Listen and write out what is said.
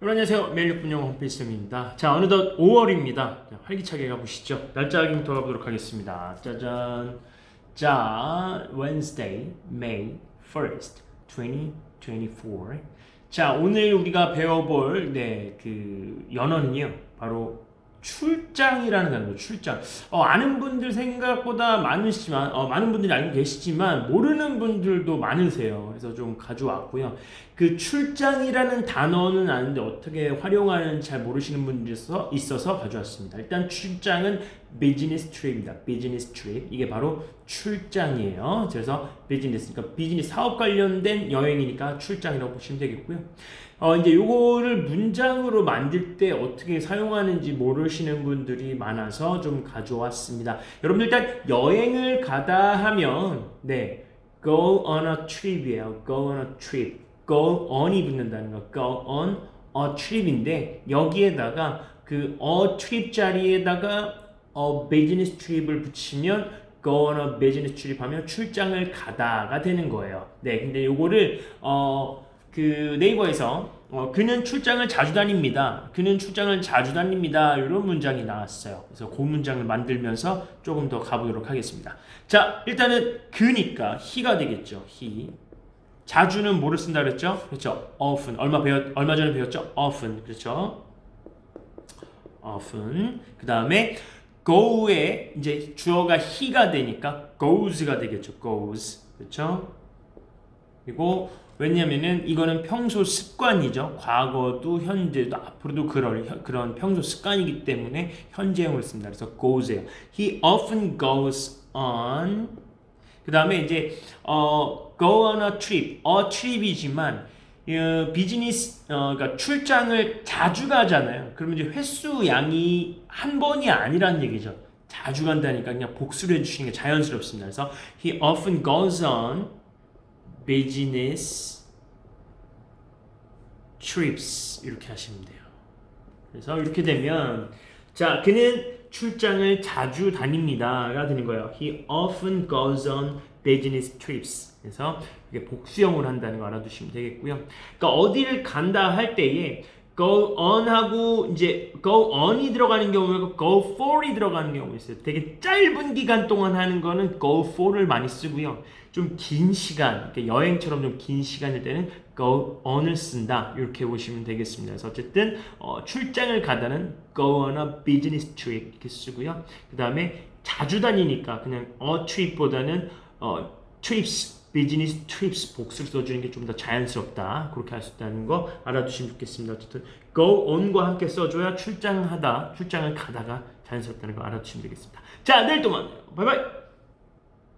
여러분 안녕하세요. 매일 6분 영어 홈페이스입니다. 자 어느덧 5월입니다. 자, 활기차게 가보시죠. 날짜 확인 돌아보도록 하겠습니다. 짜잔. 자 Wednesday, May 1st, 2024. 자 오늘 우리가 배워볼 네그 연어는요 바로 출장이라는 단어 출장. 어, 아는 분들 생각보다 많으시지만 어, 많은 분들이 알고 계시지만 모르는 분들도 많으세요. 그래서 좀 가져왔고요. 그 출장이라는 단어는 아는데 어떻게 활용하는지 잘 모르시는 분들이 있어서, 가져왔습니다. 일단 출장은 비즈니스 트립입니다. 비즈니스 트립. 이게 바로 출장이에요. 그래서 비즈니스, 그러니까 비즈니스 사업 관련된 여행이니까 출장이라고 보시면 되겠고요. 어, 이제 요거를 문장으로 만들 때 어떻게 사용하는지 모르시는 분들이 많아서 좀 가져왔습니다. 여러분들 일단 여행을 가다 하면, 네, go on a trip이에요. go on a trip. go on이 붙는다는 거. go on a trip인데, 여기에다가 그 a trip 자리에다가 어, business trip을 붙이면 go on a business trip 하면 출장을 가다가 되는 거예요. 네, 근데 요거를 어, 그 네이버에서 어, 그는 출장을 자주 다닙니다. 그는 출장을 자주 다닙니다. 이런 문장이 나왔어요. 그래서 그 문장을 만들면서 조금 더 가보도록 하겠습니다. 자, 일단은 그니까 he가 되겠죠. he. 자주는 뭐를 쓴다 그랬죠? 그렇죠. often. 얼마 배웠 얼마 전에 배웠죠? often. 그렇죠? often. 그다음에 go에 이제 주어가 he가 되니까 goes가 되겠죠. goes. 그렇죠? 그리고 왜냐면은 이거는 평소 습관이죠. 과거도 현재도 앞으로도 그럴 현- 그런 평소 습관이기 때문에 현재형을 씁니다. 그래서 goes예요. He often goes on 그 다음에 이제 어, go on a trip, a trip이지만 어, 비즈니스 어, 그러니까 출장을 자주 가잖아요. 그러면 이제 횟수 양이 한 번이 아니란 얘기죠. 자주 간다니까 그냥 복수를 해주시는 게 자연스럽습니다. 그래서 he often goes on business trips 이렇게 하시면 돼요. 그래서 이렇게 되면 자 그는 출장을 자주 다닙니다가 되는 거예요. He often goes on business trips. 그래서 이게 복수형으로 한다는 거 알아두시면 되겠고요. 그러니까 어디를 간다 할 때에 go on 하고 이제 go on이 들어가는 경우가 go for이 들어가는 경우 있어요. 되게 짧은 기간 동안 하는 거는 go for를 많이 쓰고요. 좀 긴 시간, 이렇게 여행처럼 좀 긴 시간일 때는 go on을 쓴다. 이렇게 보시면 되겠습니다. 그래서 어쨌든 어, 출장을 가다는 go on a business trip 이렇게 쓰고요. 그 다음에 자주 다니니까 그냥 a trip보다는 어, trips 비즈니스 트립스 복수를 써주는 게 좀 더 자연스럽다. 그렇게 할 수 있다는 거 알아두시면 좋겠습니다. 어쨌든 go on과 함께 써줘야 출장하다 출장을 가다가 자연스럽다는 거 알아두시면 되겠습니다. 자 내일 또 만나요. 바이바이